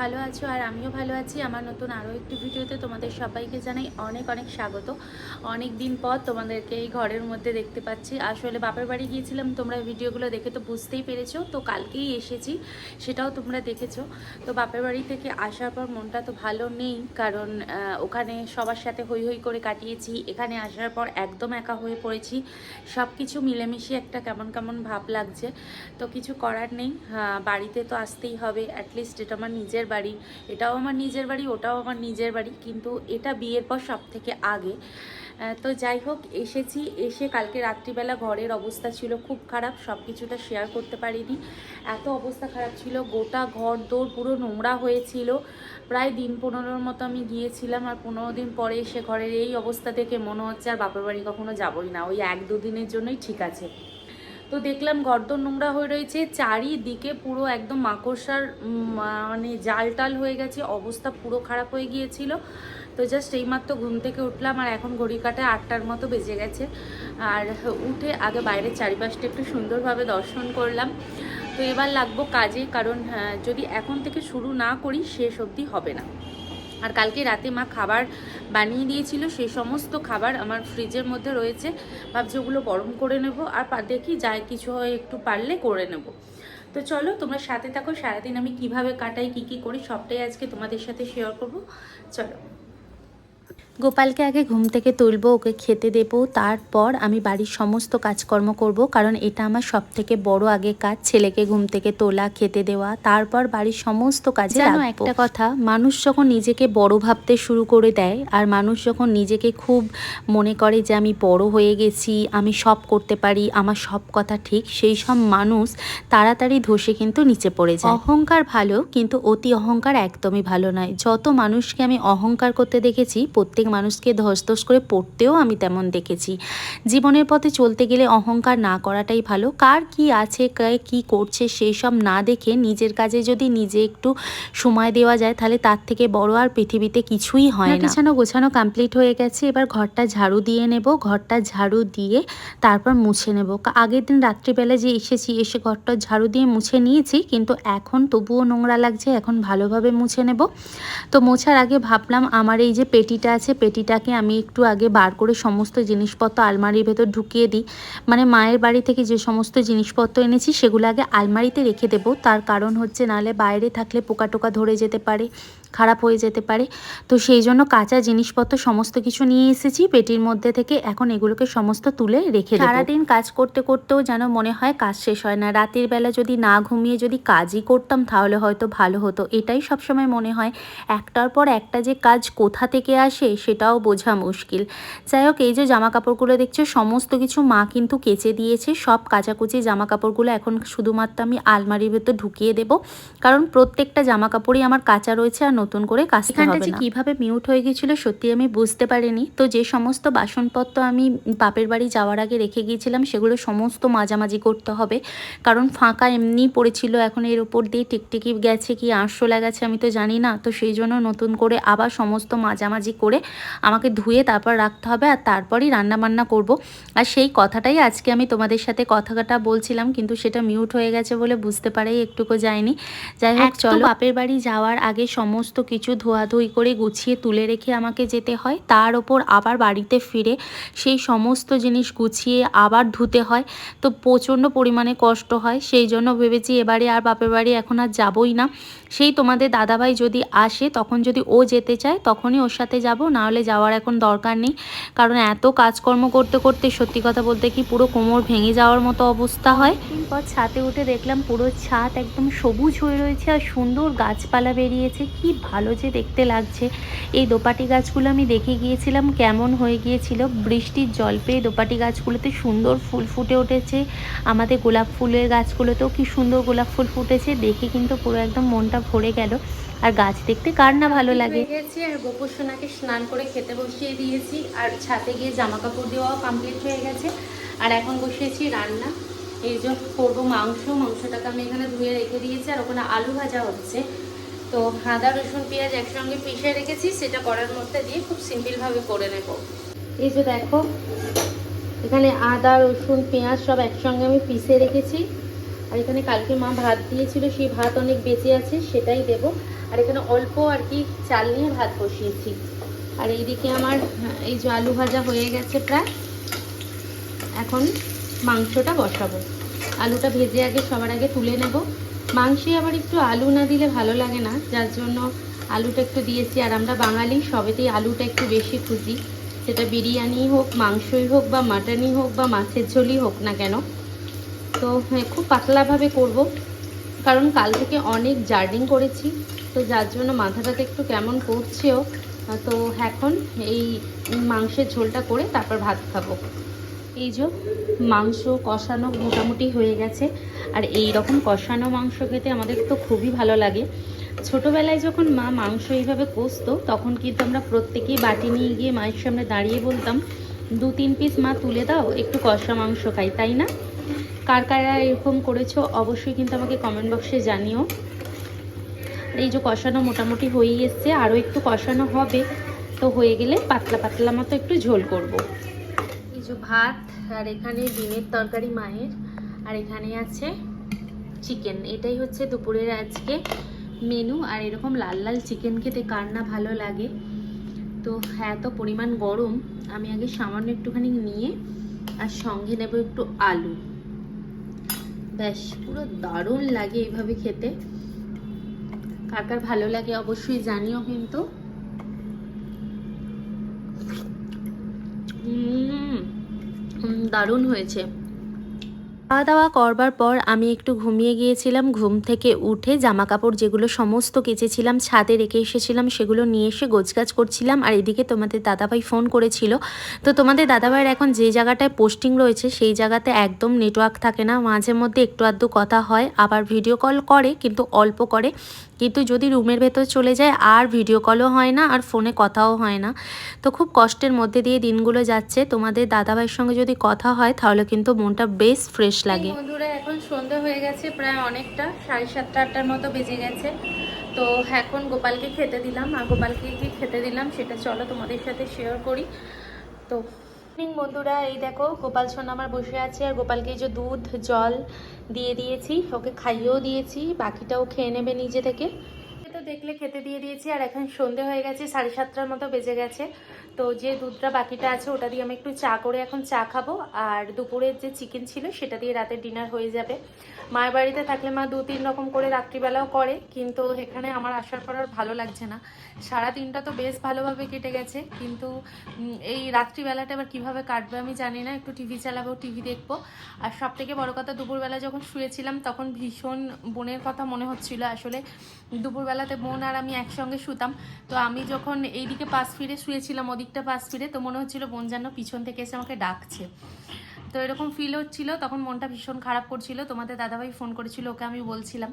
ভালো আছো আর আমিও ভালো আছি। আমার নতুন আরও একটি ভিডিওতে তোমাদের সবাইকে জানাই অনেক অনেক স্বাগত। অনেক দিন পর তোমাদেরকে এই ঘরের মধ্যে দেখতে পাচ্ছি। আসলে বাপের বাড়ি গিয়েছিলাম, তোমরা ভিডিওগুলো দেখে তো বুঝতেই পেরেছ। তো কালকেই এসেছি, সেটাও তোমরা দেখেছ। তো বাপের বাড়ি থেকে আসার পর মনটা তো ভালো নেই, কারণ ওখানে সবার সাথে হই হই করে কাটিয়েছি। এখানে আসার পর একদম একা হয়ে পড়েছি। সব কিছু মিলেমিশে একটা কেমন কেমন ভাব লাগছে। তো কিছু করার নেই বাড়িতে তো আসতেই হবে। অ্যাটলিস্ট এটা আমার নিজের বাড়ি, এটাও আমার নিজের বাড়ি, ওটাও আমার নিজের বাড়ি, কিন্তু এটা বিয়ের পর সব থেকে আগে তো যাই হোক, এসেছি, এসে কালকে রাত্রিবেলা ঘরের অবস্থা ছিল খুব খারাপ সব কিছুটা শেয়ার করতে পারিনি। এত অবস্থা খারাপ ছিল, গোটা ঘর দৌড় পুরো নোংরা হয়েছিল। প্রায় দিন পনেরোর মতো আমি গিয়েছিলাম, আর পনেরো দিন পরে এসে ঘরের এই অবস্থা থেকে মনে হচ্ছে আর বাপের বাড়ি কখনো যাবই না। ওই এক দুদিনের জন্যই ঠিক আছে। তো দেখলাম গর্দন নোংরা হয়ে রয়েছে চারিদিকে পুরো একদম মাকড়সার মানে জাল টাল হয়ে গেছে অবস্থা পুরো খারাপ হয়ে গিয়েছিল। তো জাস্ট এইমাত্র ঘুম থেকে উঠলাম আর এখন ঘড়ি কাটায় আটটার মতো বেজে গেছে। আর উঠে আগে বাইরের চারিপাশটা একটু সুন্দরভাবে দর্শন করলাম। তো এবার লাগবো কাজে কারণ হ্যাঁ, যদি এখন থেকে শুরু না করি শেষ অবধি হবে না। আর কালকে রাতে মা খাবার বানিয়ে দিয়েছিল, সেই সমস্ত খাবার আমার ফ্রিজের মধ্যে রয়েছে। ভাবছি ওগুলো গরম করে নেব আর দেখি যাই কিছু হয় একটু পারলে করে নেব। তো চলো তোমরা সাথে থাকো, সারাদিন আমি কীভাবে কাটাই, কি কি করি, সবটাই আজকে তোমাদের সাথে শেয়ার করব। চলো। গোপালকে আগে ঘুম থেকে তুলবো ওকে খেতে দেব তারপর আমি বাড়ির সমস্ত কাজকর্ম করব কারণ এটা আমার সব থেকে বড় আগে কাজ ছেলেকে ঘুম থেকে তোলা খেতে দেওয়া তারপর বাড়ির সমস্ত কাজে জানো একটা কথা মানুষ যখন নিজেকে বড় ভাবতে শুরু করে দেয় আর মানুষ যখন নিজেকে খুব মনে করে যে আমি বড় হয়ে গেছি আমি সব করতে পারি আমার সব কথা ঠিক সেই সব মানুষ তাড়াতাড়ি ধসে কিন্তু নিচে পড়ে যায়। অহংকার ভালো কিন্তু অতি অহংকার একদমই ভালো নয়। যত মানুষকে আমি অহংকার করতে দেখেছি প্রত্যেক মানুষকে ধস ধস করে পড়তেও আমি তেমন দেখেছি। জীবনের পথে চলতে গেলে অহংকার না করাটাই ভালো। কার কি আছে, কে কি করছে সেই সব না দেখে নিজের কাজে যদি নিজে একটু সময় দেওয়া যায়, তাহলে তার থেকে বড় আর পৃথিবীতে কিছুই হয় না। গোছানো গোছানো কমপ্লিট হয়ে গেছে। এবার ঘরটা ঝাড়ু দিয়ে নেব। ঘরটা ঝাড়ু দিয়ে তারপর মুছে নেব। আগের দিন রাত্রিবেলা যে এসেছি, এসে ঘরটা ঝাড়ু দিয়ে মুছে নিয়েছি, কিন্তু এখন তবুও নোংরা লাগছে। এখন ভালোভাবে মুছে নেব। তো মোছার আগে ভাবলাম, আমার এই যে পেটিটা আছে পেটিটাকে আমি একটু আগে বার করে সমস্ত জিনিসপত্র আলমারির ভেতর ঢুকিয়ে দিই মানে মায়ের বাড়ি থেকে যে সমস্ত জিনিসপত্র এনেছি সেগুলো আগে আলমারিতে রেখে দেবো। তার কারণ হচ্ছে নাহলে বাইরে থাকলে পোকা টোকা ধরে যেতে পারে। খারাপ হয়ে যেতে পারে। তো সেই জন্য কাঁচা জিনিসপত্র সমস্ত কিছু নিয়ে এসেছি। পেটির মধ্যে থেকে এখন এগুলোকে সমস্ত তুলে রেখে সারাদিন কাজ করতে করতেও যেন মনে হয় কাজ শেষ হয় না। রাতের বেলা যদি না ঘুমিয়ে যদি কাজই করতাম তাহলে হয়তো ভালো হতো। এটাই সবসময় মনে হয়। একটার পর একটা যে কাজ কোথা থেকে আসে সেটাও বোঝা মুশকিল। যাই হোক, এই যে জামা কাপড়গুলো দেখছ, সমস্ত কিছু মা কিন্তু কেচে দিয়েছে। সব কাচাকুচি জামা কাপড়গুলো এখন শুধুমাত্র আমি আলমারির ভেতর ঢুকিয়ে দেব। কারণ প্রত্যেকটা জামা কাপড়ই আমার কাঁচা রয়েছে আর নতুন করে কাচতে হবে না। কীভাবে মিউট হয়ে গিয়েছিল সত্যি আমি বুঝতে পারিনি। তো যে সমস্ত বাসনপত্র আমি বাপের বাড়ি যাওয়ার আগে রেখে গিয়েছিলাম সেগুলো সমস্ত মাঝামাঝি করতে হবে। কারণ ফাঁকা এমনি পড়েছিল এখন এর ওপর দিয়ে টিকটিকি গেছে কি আঁশলা গেছে আমি তো জানি না। তো সেই জন্য নতুন করে আবার সমস্ত মাঝামাঝি করে আমাকে ধুয়ে তারপর রাখতে হবে আর তারপরই রান্না বান্না করব। আর সেই কথাটাই আজকে আমি তোমাদের সাথে কথাটা বলছিলাম কিন্তু সেটা মিউট হয়ে গেছে বলে বুঝতে পারাই একটুকু যায়নি। যাই হোক চলো। বাপের বাড়ি যাওয়ার আগে সমস্ত কিছু ধোয়াধুয়ি করে গুছিয়ে তুলে রেখে আমাকে যেতে হয়। তার ওপর আবার বাড়িতে ফিরে সেই সমস্ত জিনিস গুছিয়ে আবার ধুতে হয়। তো প্রচণ্ড পরিমাণে কষ্ট হয়। সেই জন্য ভেবেছি এবারে আর বাপের বাড়ি এখন আর যাবই না। সেই তোমাদের দাদাভাই যদি আসে, তখন যদি ও যেতে চায়, তখনই ওর সাথে যাব। না হলে যাওয়ার এখন দরকার নেই। কারণ এত কাজকর্ম করতে করতে সত্যি কথা বলতে কি পুরো কোমর ভেঙে যাওয়ার মতো অবস্থা হয়। পর ছাদে উঠে দেখলাম পুরো ছাদ একদম সবুজ হয়ে রয়েছে আর সুন্দর গাছপালা বেরিয়েছে। কি ভালো যে দেখতে লাগছে। এই দোপাটি গাছগুলো আমি দেখে গিয়েছিলাম কেমন হয়ে গিয়েছিল। বৃষ্টির জল পেয়ে দোপাটি গাছগুলোতে সুন্দর ফুল ফুটে উঠেছে। আমাদের গোলাপ ফুলের গাছগুলোতেও কি সুন্দর গোলাপ ফুল ফুটেছে দেখে কিন্তু পুরো একদম মনটা ভরে গেল। আর গাছ দেখতে কার না ভালো লাগে। গেছি আর গোপুর সোনাকে স্নান করে খেতে বসিয়ে দিয়েছি। আর ছাতে গিয়ে জামা কাপড় দেওয়াও কমপ্লিট হয়ে গেছে। আর এখন বসিয়েছি রান্না। এই যে করব মাংস মাংসটাকে আমি এখানে ধুয়ে রেখে দিয়েছি আর ওখানে আলু ভাজা হচ্ছে। তো আদা রসুন পেঁয়াজ একসঙ্গে পিষে রেখেছি সেটা করার মধ্যে দিয়ে খুব সিম্পলভাবে করে নেব। এই যে দেখো এখানে আদা রসুন পেঁয়াজ সব একসঙ্গে আমি পিষে রেখেছি। আর এখানে কালকে মা ভাত দিয়েছিল সেই ভাত অনেক বেঁচে আছে সেটাই দেব। আর এখানে অল্প আর কি চাল নিয়ে ভাত বসিয়েছি। আর এইদিকে আমার হ্যাঁ, এই যে আলু ভাজা হয়ে গেছে প্রায়। এখন মাংসটা বসাবো। আলুটা ভেজে আগে সবার আগে তুলে নেব। মাংসে আবার একটু আলু না দিলে ভালো লাগে না যার জন্য আলুটা একটু দিয়েছি। আর আমরা বাঙালি সবেতেই আলুটা একটু বেশি খুঁজি। সেটা বিরিয়ানি হোক মাংসই হোক বা মাটনই হোক বা মাছের ঝোলই হোক না কেন। তো হ্যাঁ, খুব পাতলাভাবে করব। কারণ কাল থেকে অনেক জার্নিং করেছি। তো যার জন্য মাথাটাতে একটু কেমন করছেও তো এখন এই মাংসের ঝোলটা করে তারপর ভাত খাব। এই যে মাংস কষানো মোটামুটি হয়ে গেছে। আর এই রকম কষানো মাংস খেতে আমাদের তো খুবই ভালো লাগে। ছোটোবেলায় যখন মা মাংস এইভাবে কষতো, তখন কিন্তু আমরা প্রত্যেকেই বাটি নিয়ে গিয়ে মায়ের সামনে দাঁড়িয়ে বলতাম, দু তিন পিস মা তুলে দাও, একটু কষা মাংস খাই। তাই না? কার কারা এরকম করেছ অবশ্যই কিন্তু আমাকে কমেন্ট বক্সে জানিও। এই যে কষানো মোটামুটি হয়েই এসছে, আরও একটু কষানো হবে, তো হয়ে গেলে পাতলা পাতলা মতো একটু ঝোল করব। যে ভাত, আর এখানে ডিমের তরকারি মায়ের, আর এখানে আছে চিকেন এটাই হচ্ছে দুপুরের আজকে মেনু আর এরকম লাল লাল চিকেন খেতে কার না ভালো লাগে। তো এত পরিমাণ গরম, আমি আগে সামান্য একটুখানি নিয়ে, আর সঙ্গে নেব একটু আলু। ব্যাস, পুরো দারুণ লাগে এইভাবে খেতে। কার কার ভালো লাগে অবশ্যই জানিও কিন্তু। দারুণ হয়েছে। খাওয়া দাওয়া করবার পর আমি একটু ঘুমিয়ে গিয়েছিলাম। ঘুম থেকে উঠে জামা কাপড় যেগুলো সমস্ত কেচেছিলাম, ছাদে রেখে এসেছিলাম, সেগুলো নিয়ে এসে গোছগাছ করছিলাম। আর এদিকে তোমাদের দাদাভাই ফোন করেছিল। তো তোমাদের দাদাভাইয়ের এখন যে জায়গাটায় পোস্টিং রয়েছে, সেই জায়গাতে একদম নেটওয়ার্ক থাকে না। মাঝে মধ্যে একটু আধটু কথা হয়, আবার ভিডিও কল করে, কিন্তু অল্প করে। কিন্তু যদি রুমের ভেতর চলে যায়, আর ভিডিও কলও হয় না, আর ফোনে কথাও হয় না। তো খুব কষ্টের মধ্যে দিয়ে দিনগুলো যাচ্ছে। তোমাদের দাদাভাইয়ের সঙ্গে যদি কথা হয়, তাহলে কিন্তু মনটা বেশ ফ্রেশ লাগে। বন্ধুরা এখন সন্ধ্যা হয়ে গেছে, প্রায় অনেকটা, সাড়ে সাতটা, আটটার মতো বেজে গেছে। তো এখন গোপালকে খেতে দিলাম, আর গোপালকে কি খেতে দিলাম সেটা চলো তোমাদের সাথে শেয়ার করি। তো মর্নিং বন্ধুরা, এই দেখো, গোপাল সোনা আমার বসে আছে, আর গোপালকে যে দুধ, জল দিয়ে দিয়েছি, ওকে খাইয়েও দিয়েছি, বাকিটাও খেয়ে নেবে নিজে থেকে। দেখলে খেতে দিয়ে দিয়েছি, আর এখন সন্ধে হয়ে গেছে, সাড়ে সাতটার মতো বেজে গেছে। তো যে দুধটা বাকিটা আছে, ওটা দিয়ে আমি একটু চা করে এখন চা খাব। আর দুপুরের যে চিকেন ছিল, সেটা দিয়ে রাতের ডিনার হয়ে যাবে। মায়ের বাড়িতে থাকলে মা দু তিন রকম করে রাত্রিবেলাও করে, কিন্তু এখানে আমার আসার পর আর ভালো লাগছে না। সারা দিনটা তো বেশ ভালোভাবে কেটে গেছে, কিন্তু এই রাত্রিবেলাটা এবার কীভাবে কাটবে আমি জানি না। একটু টিভি চালাবো, টিভি দেখব। আর সব থেকে বড় কথা, দুপুরবেলা যখন শুয়েছিলাম, তখন ভীষণ বোনের কথা মনে হচ্ছিল। আসলে দুপুরবেলাতে বোন আর আমি একসঙ্গে শুতাম। তো আমি যখন এইদিকে পাশ ফিরে শুয়েছিলাম, ওদিকটা পাশ ফিরে, তো মনে হচ্ছিল বোন যেন পিছন থেকে এসে আমাকে ডাকছে। তো এরকম ফিল হচ্ছিল, তখন মনটা ভীষণ খারাপ করছিল। তোমাদের দাদাভাই ফোন করেছিল, ওকে আমি বলছিলাম।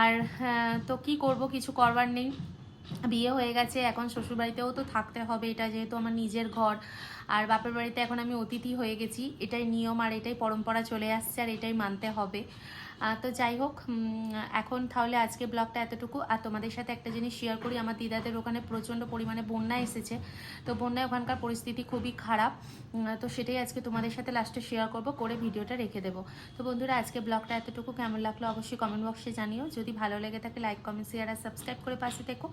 আর তো কি করব, কিছু করবার নেই। বিয়ে হয়ে গেছে, এখন শ্বশুরবাড়িতেও তো থাকতে হবে, এটা যেহেতু আমার নিজের ঘর। আর বাপের বাড়িতে এখন আমি অতিথি হয়ে গেছি। এটাই নিয়ম আর এটাই পরম্পরা চলে আসছে আর এটাই মানতে হবে। তো যাই হোক এখন তাহলে আজকে ব্লগটা এতটুকু। আর তোমাদের সাথে একটা জিনিস শেয়ার করি, আমার দিদাদের ওখানে প্রচণ্ড পরিমাণে বন্যা এসেছে। তো বন্যায় ওখানকার পরিস্থিতি খুবই খারাপ। তো সেটাই আজকে তোমাদের সাথে লাস্টে শেয়ার করব, করে ভিডিওটা রেখে দেবো। তো বন্ধুরা, আজকে ব্লগটা এতটুকু। কেমন লাগল অবশ্যই কমেন্ট বক্সে জানিও। যদি ভালো লেগে থাকে লাইক কমেন্ট শেয়ার আর সাবস্ক্রাইব করে পাশে থেকো।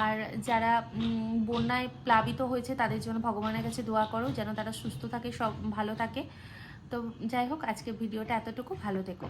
আর যারা বন্যায় প্লাবিত হয়েছে, তাদের জন্য ভগবানের কাছে দোয়া করো, যেন তারা সুস্থ থাকে, সব ভালো থাকে। তো যাই হোক আজকে ভিডিওটা এতটুকু। ভালো থেকো।